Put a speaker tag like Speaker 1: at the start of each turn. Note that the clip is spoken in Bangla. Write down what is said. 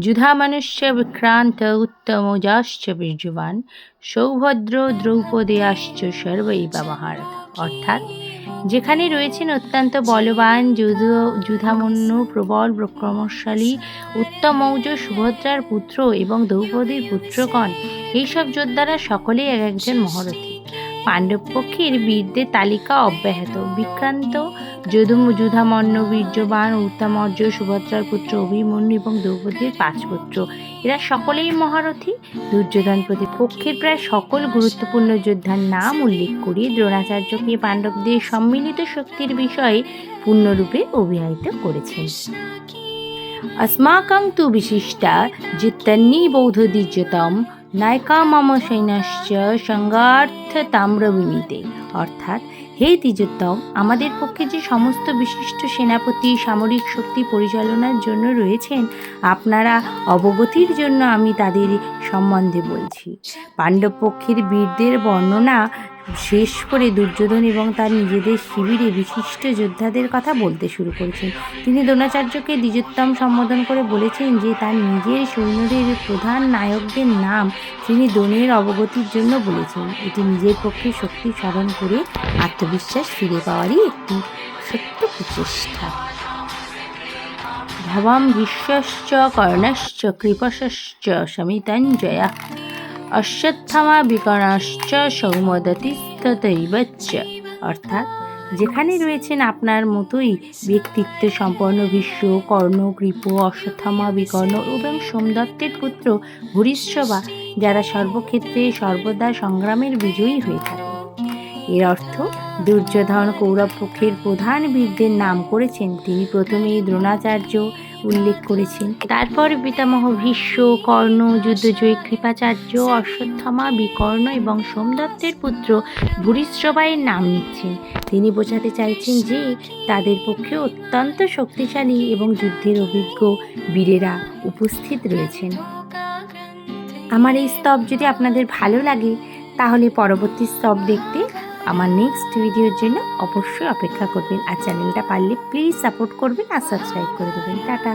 Speaker 1: যুধামনুষ্য বিক্রান্ত উত্তমজাশ্চ বীর্যবান, সৌভদ্র দ্রৌপদেয়াশ্চ সর্বৈব মহারথ। অর্থাৎ, যেখানে রয়েছেন অত্যন্ত বলবান যুধ, যুধামন্য, প্রবল প্রক্রমশালী উত্তমৌজ সুভদ্রার পুত্র এবং দ্রৌপদীর পুত্রগণ। এইসব যোদ্ধারা সকলেই এক একজন মহারথী। পাণ্ডব পক্ষের বীরদের তালিকা অব্যাহত বিক্রান্ত যদু যুধামন্য বীর্যবান উত্তমর্য সুভদ্রার পুত্র অভিমন্যু এবং দ্রৌপদীর পাঁচ পুত্র এরা সকলেই মহারথী দুর্যোধন প্রতিপক্ষের প্রায় সকল গুরুত্বপূর্ণ যোদ্ধার নাম উল্লেখ করে দ্রোণাচার্যকে পাণ্ডবদের সম্মিলিত শক্তির বিষয়ে পূর্ণরূপে অভিহিত করেছেন अस्माकं तु विशिष्टा जित्तन्निबौधदिज्यतं নায়িকা মম সৈন্য সংগার্থ তাম্রবিমিতে অর্থাৎ, হে তিজোত্তম আমাদের পক্ষে যে সমস্ত বিশিষ্ট সেনাপতি সামরিক শক্তি পরিচালনার জন্য রয়েছেন, আপনারা অবগতির জন্য আমি তাদের সম্বন্ধে বলছি। পাণ্ডব পক্ষের বীরদের বর্ণনা শেষ করে দুর্যোধন এবং তার নিজেদের শিবিরে বিশিষ্ট যোদ্ধাদের কথা বলতে শুরু করেছেন। তিনি দ্রোণাচার্যকে দ্বিজোত্তম সম্বোধন করে বলেছেন যে, তার নিজের সৈন্যদের প্রধান নায়কদের নাম তিনি দ্রোণের অবগতির জন্য বলেছেন। এটি নিজের পক্ষে শক্তি স্মরণ করে আত্মবিশ্বাস ফিরে পাওয়ারই একটি সত্য প্রচেষ্টা। ভবাম ভীষ্মশ্চ কর্ণশ্চ কৃপশশ্চ সমিতাঞ্জয়া অশ্বত্থামা বিকর্ণশ্চ সৌমদতিস্ততৈবচ্চ অর্থাৎ যেখানে রয়েছেন আপনার মতোই ব্যক্তিত্ব সম্পন্ন বিশ্ব, কর্ণ, কৃপ অশ্বত্থামা বিকর্ণ এবং সোমদত্তের পুত্র ভূরিশ্রবা যারা সর্বক্ষেত্রে সর্বদা সংগ্রামের বিজয়ী হয়ে থাকে এর অর্থ, দুর্যোধন কৌরব পক্ষের প্রধান বীরদের নাম করেছেন তিনি প্রথমেই দ্রোণাচার্য উল্লেখ করেছেন। তারপর পিতামহ ভীষ্ম, কর্ণ, যুদ্ধজয়ী কৃপাচার্য, অশ্বত্থামা, বিকর্ণ এবং সোমদত্তের পুত্র ভূরিশ্রবাইয়ের নাম নিচ্ছেন। তিনি বোঝাতে চাইছেন যে, তাদের পক্ষে অত্যন্ত শক্তিশালী এবং যুদ্ধের অভিজ্ঞ বীরেরা উপস্থিত রয়েছেন। আমার এই স্তব যদি আপনাদের ভালো লাগে, তাহলে পরবর্তী স্তব দেখতে আমার নেক্সট ভিডিওর জন্য অবশ্যই অপেক্ষা করবেন। আর চ্যানেলটা পারলে প্লিজ সাপোর্ট করবেন আর সাবস্ক্রাইব করে দেবেন। টাটা।